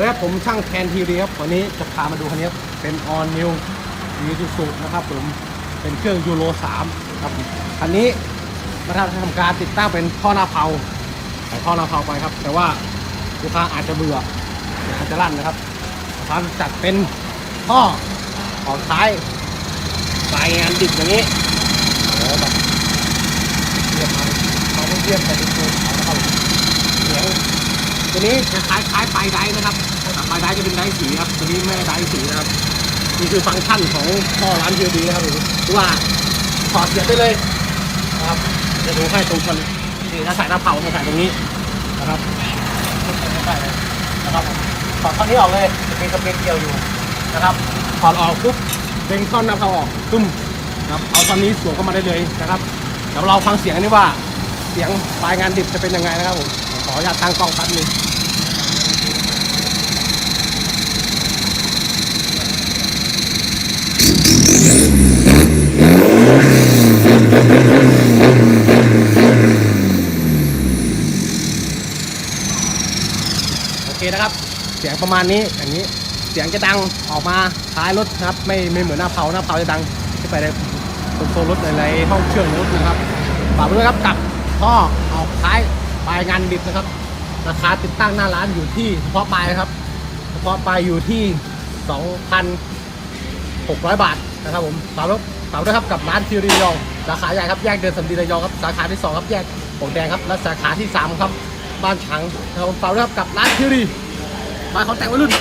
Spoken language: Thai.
แล้วผมช่างแทนทีวีครับวันนี้จะพามาดูคันนี้เป็น all new มีสุสุนะครับผมเป็นเครื่องยูโร3ครับคันนี้มาทำการติดตั้งเป็นท่อหน้าเพาใส่ท่อหน้าเพาไปครับ แต่ว่าลูกค้าอาจจะเบื่ออาจจะลั่นนะครับทำจัดเป็นท่อออกท้ายสายงานดิบอย่างนี้โอ้แบบเรียบมันเขาไม่เรียบแต่ดิบเลยเอาละครับเสียง ตัวนี้จะคล้ายคล้ายปลายไดนะครับปลายไดจะเป็นไดสีครับตัวนี้ไม่ได้ไดสีนะครับนี่คือฟังก์ชันของท่อร้านเดียดีนะครับผมคือว่าถอดเสียบได้เลยนะครับจะดูให้ตรงกันนี่ถ้าใส่หน้าเผาจะใส่ตรงนี้นะครับนะครับถอดท่อนนี้ออกเลยจะเป็นสเปรย์เกี่ยวอยู่นะครับถอดออกปุ๊บเป็นท่อนหน้าเผาออกตุ้มนะครับเอาท่อนนี้สวมเข้ามาได้เลยนะครับเดี๋ยวเราฟังเสียงนนี้ว่าเสียงปลายงานดิบจะเป็นยังไงนะครับผม ขออนุญาตตั้งกล้องแป๊บนึงโอเคนะครับ เสียงประมาณนี้อย่างนี้เสียงจะดังออกมาท้ายรถนะครับ ไม่ไม่เหมือนหน้าเผาหน้าเผาจะดังขึ้นไปในคอนโซลรถในห้องเครื่องรถนะครับฝากด้วยครับกับท่อออกท้าย ปลายงานดิบนะครับ ราคาติดตั้งหน้าร้านอยู่ที่เฉพาะปลายนะครับเฉพาะปลายอยู่ที่ 2,600 บาทนะครับผมฝากไว้ฝากไว้ด้วยครับกับร้านทิวรียองราคาใหญ่ครับแยกเดินสำลีระยองครับสาขาที่สองครับแยกโป่งแดงครับและสาขาที่สามครับบ้านฉางนะครับฝากไว้ด้วยครับกับร้านทิวรีบายขอแต่งวัยรุ่น